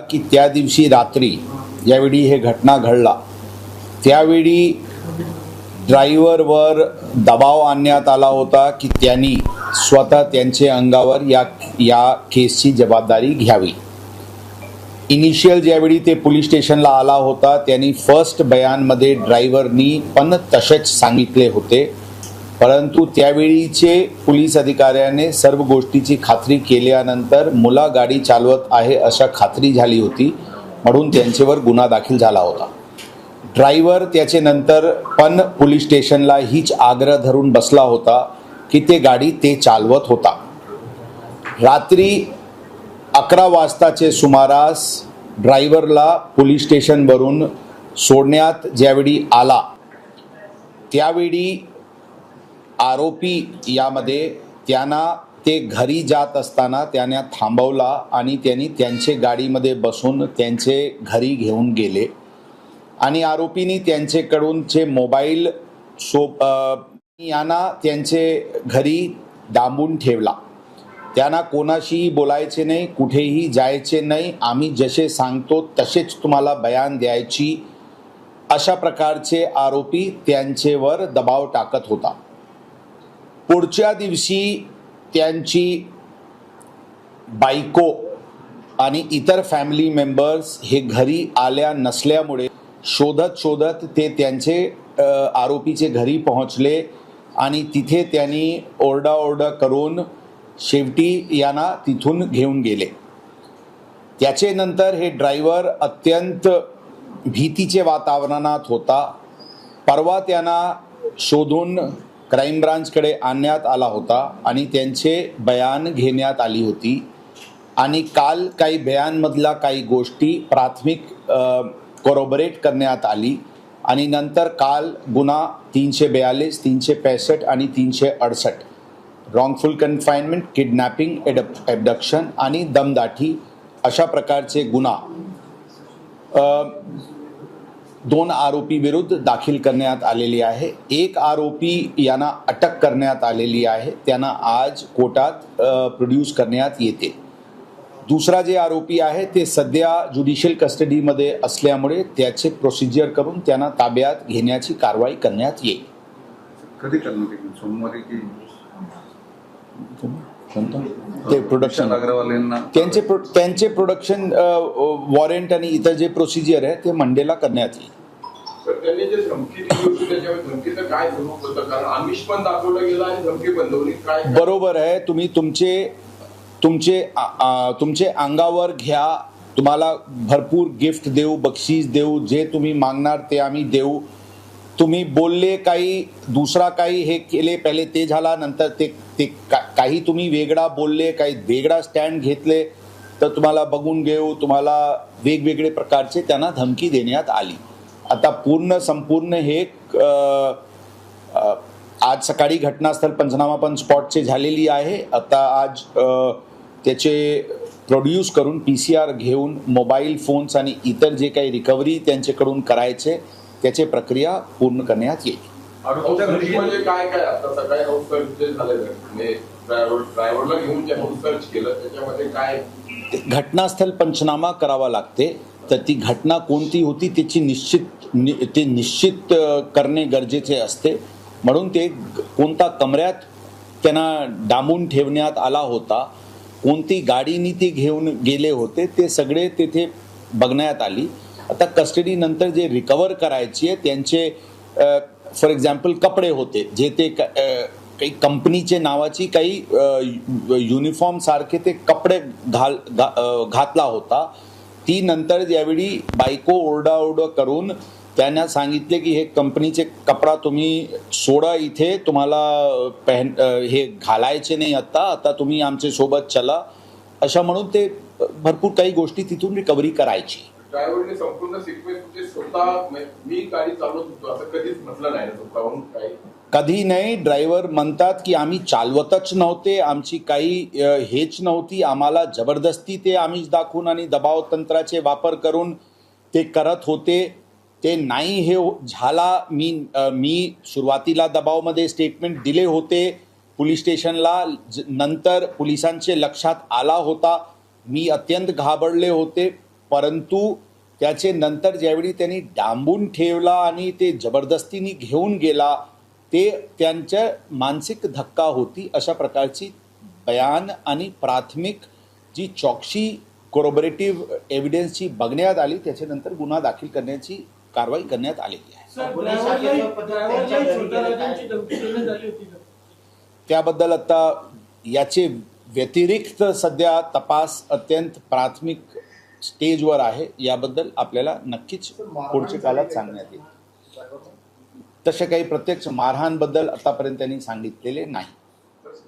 की त्या दिवशी रात्री यावेळी हे घटना घडला त्यावेळी ड्रायव्हरवर दबाव आणण्यात आला होता की त्यांनी स्वतः त्यांचे अंगावर या या केसची जबाबदारी घ्यावी. इनिशियल ज्यावेळी ते पोलीस स्टेशनला आला होता त्यांनी फर्स्ट बयानमध्ये ड्रायव्हरनी पण तसेच सांगितले होते. परंतु त्यावेळीचे पोलीस अधिकाऱ्याने सर्व गोष्टीची खात्री केल्यानंतर मुला गाडी चालवत आहे अशा खात्री झाली होती म्हणून त्यांच्यावर गुन्हा दाखल झाला होता. ड्रायव्हर त्याचे नंतर पण पोलीस स्टेशनला हीच आग्रह धरून बसला होता की ते गाडी ते चालवत होता. रात्री अकरा वाजताचे सुमारास ड्रायव्हरला पोलीस स्टेशनवरून सोडण्यात ज्यावेळी आला त्यावेळी आरोपी यामध्ये त्यांना ते घरी जात असताना त्याने थांबवला आणि त्यांनी त्यांचे गाडीमध्ये बसून त्यांचे घरी घेऊन गेले. आणि आरोपींनी त्यांच्याकडूनचे मोबाईल सो यांना त्यांचे घरी डांबून ठेवला. त्यांना कोणाशीही बोलायचे नाही कुठेही जायचे नाही आम्ही जसे सांगतो तसेच तुम्हाला बयान द्यायची. अशा प्रकारचे आरोपी त्यांचेवर दबाव टाकत होता. पुढच्या दिवशी त्यांची बायको आणि इतर फॅमिली मेंबर्स हे घरी आल्या नसल्यामुळे शोधत शोधत ते त्यांचे आरोपीचे घरी पोहोचले आणि तिथे त्यांनी ओरडाओरडा करून शेवटी यांना तिथून घेऊन गेले. त्याचे नंतर हे ड्रायव्हर अत्यंत भीतीचे वातावरणात होता. परवा त्यांना शोधून क्राईम ब्रांचकडे आणण्यात आला होता आणि त्यांचे बयान घेण्यात आली होती. आणि काल काही बयानमधला काही गोष्टी प्राथमिक कोरोबरेट करण्यात आली. आणि नंतर काल गुन्हा तीनशे बेयालीस तीनशे पैसष्ट आणि तीनशे अडसष्ट रॉंगफुल कन्फाइनमेंट किडनॅपिंग एडप ॲबडक्शन आणि दमदाठी अशा प्रकारचे गुन्हा. दोन आरोपी विरुद्ध दाखल करण्यात आलेली आहे. एक आरोपी यांना अटक करण्यात आलेली आहे. त्यांना आज कोर्टात प्रोड्यूस करण्यात येते. दुसरा जे आरोपी आहे ते सध्या ज्युडिशियल कस्टडीमध्ये असल्यामुळे त्याचे प्रोसिजर करून त्यांना ताब्यात घेण्याची कारवाई करण्यात येईल. कधी सोमवारी ते प्रोडक्शन त्यांचे त्यांचे प्रोडक्शन वॉरंट आणि इतर जे प्रोसिजर आहे ते मंडेला करण्यात येईल. तर त्यांनी जे धमकी दिली होती त्याच्यावर धमकीचं काय स्वरूप होतं? कारण आमिष पण दाखवलं गेलं आणि धमकी पण दोन्ही काय बरोबर आहे. तुम्ही तुमचे तुमचे तुमचे अंगावर घ्या. तुम्हाला भरपूर गिफ्ट देऊ बक्षीस देऊ जे तुम्ही मागणार ते आम्ही देऊ. तुम्ही बोलले काही दुसरा काही हे केले पहिले ते झाला नंतर ते ते का- काही तुम्ही वेगळा बोलले काही वेगळा स्टँड घेतले तर तुम्हाला बघून घेऊ. तुम्हाला वेगवेगळे प्रकारचे त्यांना धमकी देण्यात आली. आता पूर्ण संपूर्ण हे आज सकाळी घटनास्थळ पंचनामा पण स्पॉटचे झालेली आहे. आता आज त्याचे प्रोड्यूस करून पी सी आर घेऊन मोबाईल फोन्स आणि इतर जे काही रिकव्हरी त्यांच्याकडून करायचे त्याची प्रक्रिया पूर्ण करण्यात येईल. म्हणजे काय काय आता सकाळी हाऊस सर्च जे झाले म्हणजे ड्रायव्हर ड्रायव्हरला घेऊन जे हाऊस सर्च केलं त्याच्यामध्ये काय? घटनास्थळ पंचनामा करावा लागते. तर ती घटना कोणती होती त्याची निश्चित नि- ते निश्चित करणे गरजेचे असते. म्हणून ते कोणता कमऱ्यात त्यांना डांबून ठेवण्यात आला होता कोणती गाडीनी ते घेऊन गेले होते ते सगळे तेथे बघण्यात आली. आता कस्टडी नंतर जे रिकवर करायची आहे त्यांचे फॉर एक्झाम्पल कपडे होते जे ते क- काही कंपनीचे नावाची काही युनिफॉर्म सारखे ते कपडे घाल घा- घातला होता. ती नंतर ज्यावेळी बायको ओरडाओरड करून त्यांना सांगितले की हे कंपनीचे कपडा तुम्ही सोडा इथे तुम्हाला पहन हे घालायचे नाही आता आता तुम्ही आमच्यासोबत चला. अशा म्हणून ते भरपूर काही गोष्टी तिथून रिकव्हरी करायची. संपूर्ण सिक्वेन्स म्हणजे स्वतः मी गाडी चालवत होतो असं कधीच म्हटलं नाही स्वतःहून काही. कधी नाही ड्रायव्हर म्हणतात की आम्ही चालवतच नव्हते आमची काही हेच नव्हती आम्हाला जबरदस्ती ते आम्हीच दाखवून आणि दबाव तंत्राचे वापर करून ते करत होते. ते नाही हे हो, झाला. मी मी सुरुवातीला दबावमध्ये स्टेटमेंट दिले होते पोलीस स्टेशनला. ज- नंतर पोलिसांचे लक्षात आला होता. मी अत्यंत घाबरले होते. परंतु त्याचे नंतर ज्यावेळी त्यांनी डांबून ठेवला आणि ते जबरदस्तीने घेऊन गेला ते त्यांच्या मानसिक धक्का होती अशा प्रकारची बयान आणि प्राथमिक जी चौकशी कोरोबरेटिव्ह एव्हिडन्सची बघण्यात आली त्याच्यानंतर गुन्हा दाखल करण्याची कारवाई करण्यात आलेली आहे? त्याबद्दल आता याचे व्यतिरिक्त सध्या तपास अत्यंत प्राथमिक स्टेजवर आहे. याबद्दल आपल्याला नक्कीच पुढच्या काळात सांगण्यात येईल. तसे काही प्रत्यक्ष मारहाणबद्दल आतापर्यंत त्यांनी सांगितलेले नाही.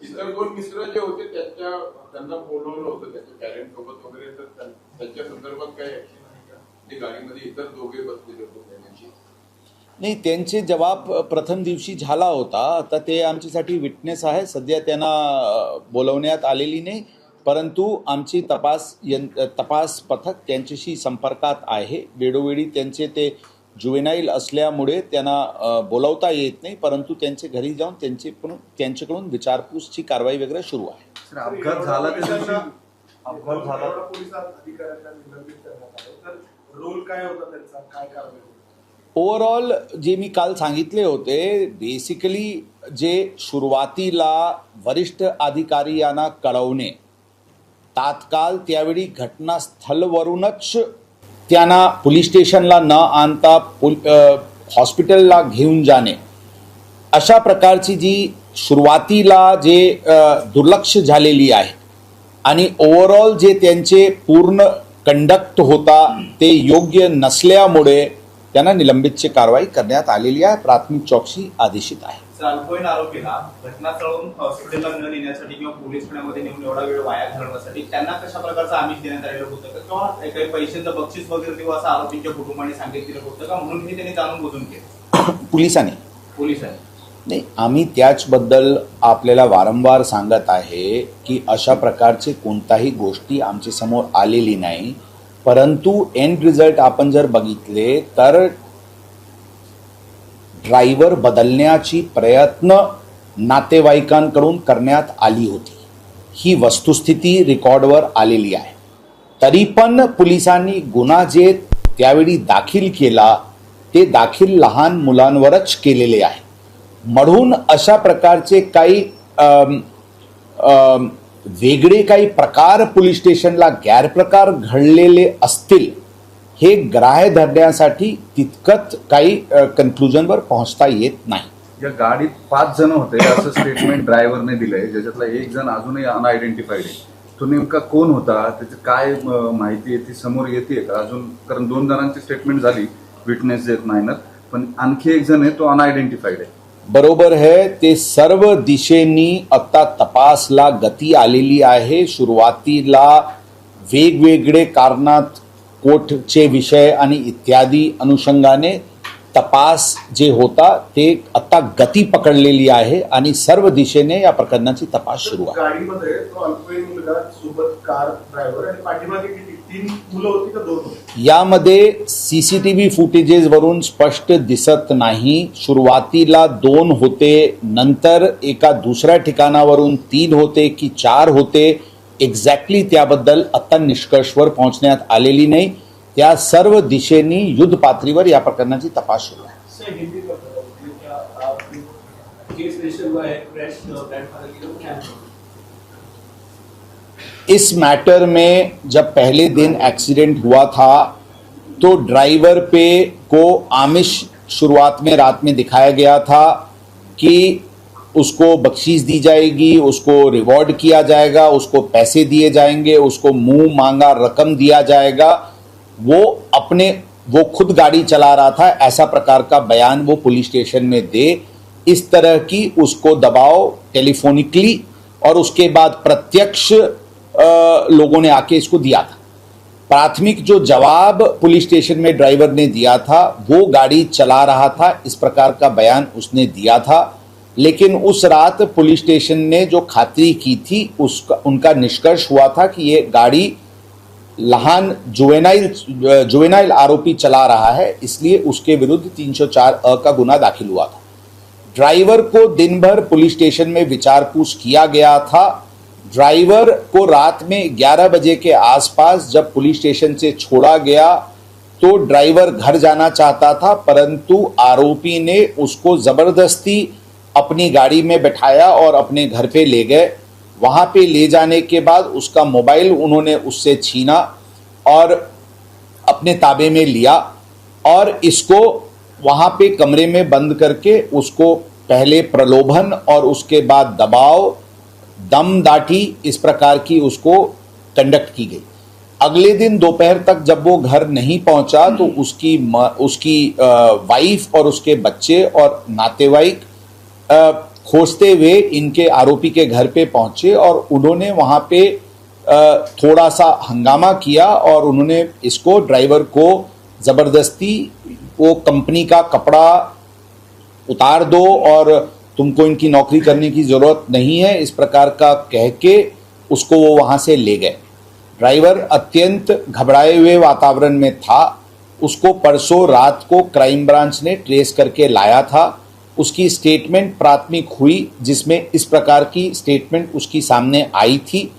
इतर दोन मित्र जे होते त्यांच्या त्यांना बोलवलं होतं त्याच्या पॅरेंट सोबत वगैरे तर त्यां- त्यांच्या संदर्भात काही ऍक्शन आहे का? ते गाडीमध्ये इतर दोघे बसलेले होते त्यांची नाही त्यांचे जबाब प्रथम दिवशी झाला होता. आता ते आमच्यासाठी विटनेस आहे. सध्या त्यांना बोलवण्यात आलेली नाही. परंतु आमची तपास यं तपास पथक त्यांच्याशी संपर्कात आहे. वेळोवेळी त्यांचे ते जुवेनाईल असल्यामुळे त्यांना बोलवता येत नाही परंतु त्यांचे घरी जाऊन त्यांचे पण त्यांच्याकडून विचारपूसची कारवाई वगैरे सुरू आहे. सर अपघात झाला अपघात झाला. रोल काय होता त्यांचा? काय कारवाई होती? ओव्हरऑल जे मी काल सांगितले होते बेसिकली जे सुरुवातीला वरिष्ठ अधिकारी यांना कळवणे तात्काळ त्यावेळी घटनास्थळवरूनच त्यांना पोलीस स्टेशनला न आणता पोल हॉस्पिटलला घेऊन जाणे. अशा प्रकारची जी सुरुवातीला जे दुर्लक्ष झालेली आहे आणि ओव्हरऑल जे त्यांचे पूर्ण कंडक्ट होता ते योग्य नसल्यामुळे त्यांना निलंबितची कारवाई करण्यात आलेली आहे. प्राथमिक चौकशी आदेशित आहे. अल्पवयीन आरोपीला. घटनास्थळावरून हॉस्पिटलला न नेण्यासाठी किंवा पोलीस ठाण्यामध्ये नेऊन एवढा वेळ वाया घालवण्यासाठी त्यांना कशा प्रकारचं आमिष देण्यात आलेलं होतं किंवा काही पैशाचं बक्षीस वगैरे देऊ असं आरोपीच्या कुटुंबाने सांगितलेलं होतं का? म्हणून हे त्यांनी जाणून बुजून केलं. पोलिसांनी? पोलिसांनी. नाही आम्ही त्याचबद्दल आपल्याला वारंवार सांगत आहे की अशा प्रकारचे कोणताही गोष्टी आमच्यासमोर आलेली नाही. परंतु एंड रिझल्ट आपण जर बघितले तर ड्रायव्हर बदलण्याची प्रयत्न नातेवाईकांकडून करण्यात आली होती. ही वस्तुस्थिती रेकॉर्डवर आलेली आहे. तरी पण पोलिसांनी गुन्हा जे त्यावेळी दाखल केला ते दाखील लहान मुलांवरच केलेले आहे. म्हणून अशा प्रकारचे काही वेगळे काही प्रकार पोलीस स्टेशनला गैरप्रकार घडलेले असतील हे ग्राह्य धरण्यासाठी तितकंच काही कन्क्लुजनवर पोहोचता येत नाही. या गाडीत पाच जण होते असं स्टेटमेंट ड्रायव्हरने दिलंय. ज्याच्यातला एक जण अजूनही अनआयडेंटिफाईड आहे. तो नेमका कोण होता? त्याची काय माहिती आहे? ती समोर येते का? अजून कारण दोन जणांची स्टेटमेंट झाली विटनेस देत नाही ना. पण आणखी एक जण आहे तो अनआयडेंटिफाईड आहे. बरोबर है ते सर्व दिशेनी आता तपासला गती आलेली आहे. सुरुवातीला वेगवेगळे कारणात कोर्टचे विषय आणि इत्यादी अनुषंगाने तपास जे होता ते आता गती पकडलेली आहे आणि सर्व दिशेने या प्रकरणाची तपास सुरू आहे. यामध्ये सीसीटीव्ही फुटेजेस वरून स्पष्ट दिसत नाही. सुरुवातीला दोन होते नंतर एका दुसऱ्या ठिकाणावरून तीन होते की चार होते. एक्झॅक्टली त्याबद्दल आता निष्कर्षवर पोहोचण्यात आलेली नाही. त्या सर्व दिशेनी युद्ध पातळीवर या प्रकरणाची तपास सुरू आहे. है क्या इस मैटर में जब पहले दिन एक्सीडेंट हुआ था तो ड्राइवर पे को आमिष शुरुआत में रात में दिखाया गया था कि उसको बख्शीश दी जाएगी, उसको रिवॉर्ड किया जाएगा, उसको पैसे दिए जाएँगे, उसको मुँह मांगा रकम दिया जाएगा। वो अपने, वो खुद गाड़ी चला रहा था, ऐसा प्रकार का बयान वो पुलिस स्टेशन में दे। इस तरह की उसको दबाव टेलीफोनिकली और उसके बाद प्रत्यक्ष लोगों ने आके इसको दिया था। प्राथमिक जो जवाब पुलिस स्टेशन में ड्राइवर ने दिया था, वो गाड़ी चला रहा था, इस प्रकार का बयान उसने दिया था। लेकिन उस रात पुलिस स्टेशन ने जो खातरी की थी, उसका, उनका निष्कर्ष हुआ था कि ये गाड़ी लहान जुवेनाइल जुवेनाइल आरोपी चला रहा है, इसलिए उसके विरुद्ध 304 अ का गुना दाखिल हुआ था। ड्राइवर को दिन भर पुलिस स्टेशन में विचार पूछ किया गया था। ड्राइवर को रात में 11 बजे के आसपास जब पुलिस स्टेशन से छोड़ा गया तो ड्राइवर घर जाना चाहता था, परंतु आरोपी ने उसको ज़बरदस्ती अपनी गाड़ी में बैठाया और अपने घर पे ले गए। वहाँ पे ले जाने के बाद उसका मोबाइल उन्होंने उससे छीना और अपने ताबे में लिया और इसको वहाँ पे कमरे में बंद करके उसको पहले प्रलोभन और उसके बाद दबाव दम दाटी इस प्रकार की उसको कंडक्ट की गई। अगले दिन दोपहर तक जब वो घर नहीं पहुँचा तो उसकी उसकी वाइफ और उसके बच्चे और नातेवाईक अ, खोजते हुए इनके आरोपी के घर पे पहुँचे और उन्होंने वहाँ पे थोड़ा सा हंगामा किया और उन्होंने इसको ड्राइवर को ज़बरदस्ती, वो कंपनी का कपड़ा उतार दो और तुमको इनकी नौकरी करने की ज़रूरत नहीं है, इस प्रकार का कह के उसको वो वहाँ से ले गए। ड्राइवर अत्यंत घबराए हुए वातावरण में था, उसको परसों रात को क्राइम ब्रांच ने ट्रेस करके लाया था उसकी स्टेटमेंट प्राथमिक हुई, जिसमें इस प्रकार की स्टेटमेंट उसकी सामने आई थी।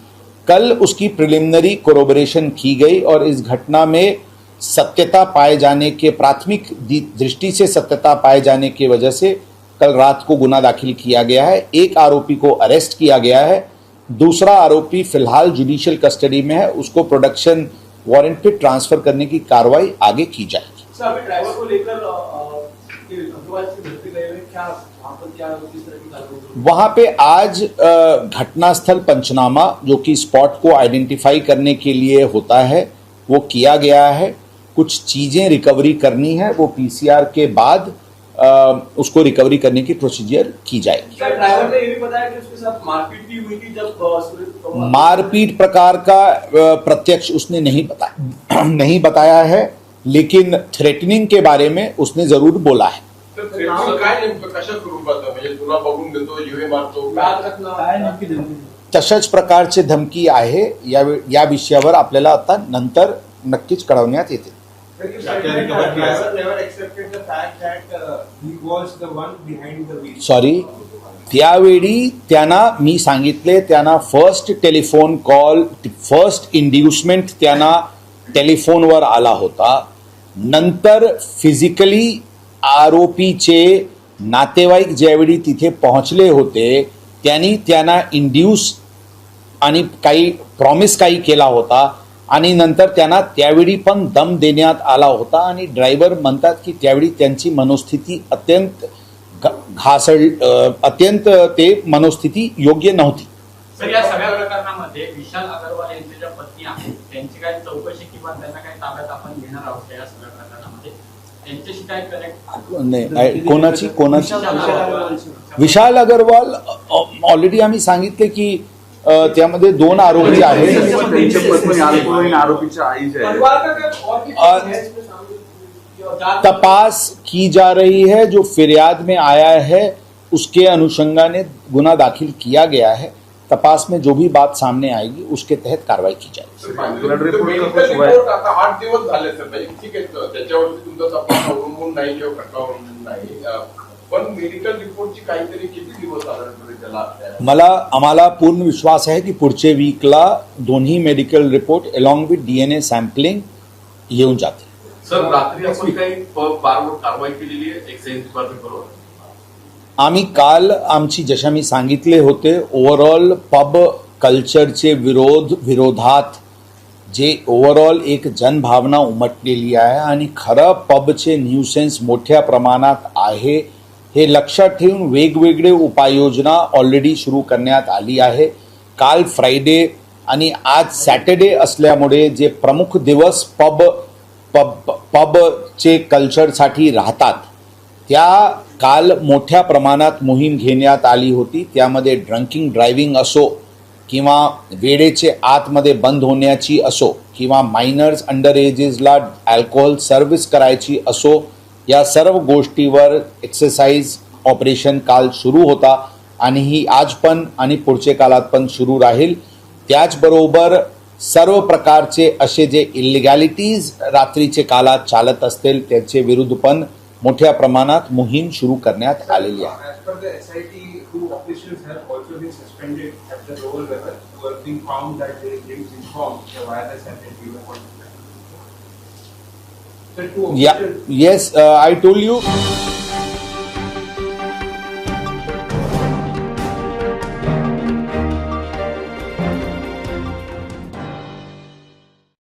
कल उसकी प्रिलिमिनरी कोरोबरेशन की गई और इस घटना में सत्यता पाए जाने के, प्राथमिक दृष्टि से सत्यता पाए जाने की वजह से कल रात को गुना दाखिल किया गया है। एक आरोपी को अरेस्ट किया गया है। दूसरा आरोपी फ़िलहाल जुडिशियल कस्टडी में है। उसको प्रोडक्शन वारंट पे ट्रांसफ़र करने की कार्रवाई आगे की जाएगी। वहाँ पे आज घटनास्थल पंचनामा जो कि स्पॉट को आइडेंटिफाई करने के लिए होता है वो किया गया है। कुछ चीज़ें रिकवरी करनी है वो पीसीआर के बाद अ, उसको रिकवरी करने की प्रोसीजर की जाएगी। ड्राइवर ने ये भी बताया कि उसके साथ मारपीट भी हुई थी जब अ, मारपीट प्रकार का प्रत्यक्ष उसने नहीं बताया नहीं बताया है लेकिन थ्रेटनिंग के बारे में उसने ज़रूर बोला है। काय नेमकं? कशा स्वरूपाचं म्हणजे तुला बघून घेतो जीवे मारतो. लाल रत्न तशाच प्रकारची धमकी आहे या या विषयावर आपल्याला आता नंतर नक्कीच कळवण्यात येते. That uh. सॉरी त्यावेळी त्यांना मी सांगितले त्यांना first telephone call first inducement त्यांना टेलिफोनवर आला होता. नंतर फिजिकली आरोपीचे नातेवाईक ज्यावेळी तिथे पोहोचले होते त्यांनी त्यांना इंड्यूस आणि काही प्रॉमिस काही केला होता आणि नंतर त्यांना त्यावेळी पण दम देण्यात आला होता आणि ड्रायव्हर म्हणतात की त्यावेळी त्यांची मनोस्थिती अत्यंत घासळ अत्यंत ते मनोस्थिती योग्य नव्हती. सर या सगळ्या प्रकरणामध्ये विशाल अगरवाल यांच्या ज्या पत्नी आहेत त्यांची काही चौकशी किंवा त्यांना काही ताब्यात आपण घेणार आहोत या सगळ्या प्रकरणामध्ये त्यांच्याशी काय कनेक्ट नाही, आय- कोणाची कोणाची? विशाल विशाल अगरवाल ऑलरेडी आम्ही सांगितले की अ, त्यामध्ये दोन आरोपी आहेत. त्यांच्या पत्नी अल्पवयीन आरोपीच्या आई जे आहे परिवार का क्या? और भी और- है इसमें शामिल की और जांच- तपास की जा रही है जो फिरियाद में आया है उसके अनुषंगा ने गुना दाखिल किया गया है। तपास में जो भी बात सामने आएगी उसके तहत कार्रवाई की जाएगी। ब्लड रिपोर्ट मेडिकल कसं आहे? रिपोर्ट आता आठ दिवस झाले सर म्हणजे ठीक आहे सर, त्याच्यावरती तुमचा तपास अवलंबून नाही किंवा खटला अवलंबून नाही अं, पण मेडिकल रिपोर्टची काहीतरी किती दिवस साधारणपणे त्याला मला आम्हाला पूर्ण विश्वास आहे की पुढच्या वीकला दोन्ही medical report along with DNA sampling येऊन जातील। सर रात्री आपण काही प- बारवर कारवाई केलेली आहे? एक्साइज डिपार्टमेंट बरोबर आम्ही काल आमची जशा मी सांगितले होते ओव्हरऑल पब कल्चरचे विरोध विरोधात जे ओव्हरऑल एक जनभावना उमटलेली आहे आणि खरं पबचे न्यूसेन्स मोठ्या प्रमाणात आहे हे लक्षात ठेवून वेगवेगळे उपाययोजना ऑलरेडी सुरू करण्यात आली आहे. काल फ्रायडे आणि आज सॅटर्डे असल्यामुळे जे प्रमुख दिवस पब पब पबचे कल्चरसाठी राहतात त्या काल मोठ्या प्रमाणात मोहीम घेण्यात आली होती. त्यामध्ये ड्रंकिंग ड्रायव्हिंग असो किंवा वेळेचे आतमध्ये बंद होण्याची असो किंवा मायनर्स अंडर एजेसला अल्कोहोल सर्व्हिस करायची असो या सर्व गोष्टीवर एक्सरसाइज ऑपरेशन काल सुरू होता आणि ही आज पण आणि पुढच्या काळात पण सुरू राहील. त्याचबरोबर सर्व प्रकारचे असे जे इलिगॅलिटीज रात्रीचे काळात चालत असतील त्याचे विरुद्ध पण मोठ्या प्रमाणात मोहीम सुरू करण्यात आलेली आहे. As per the SIT,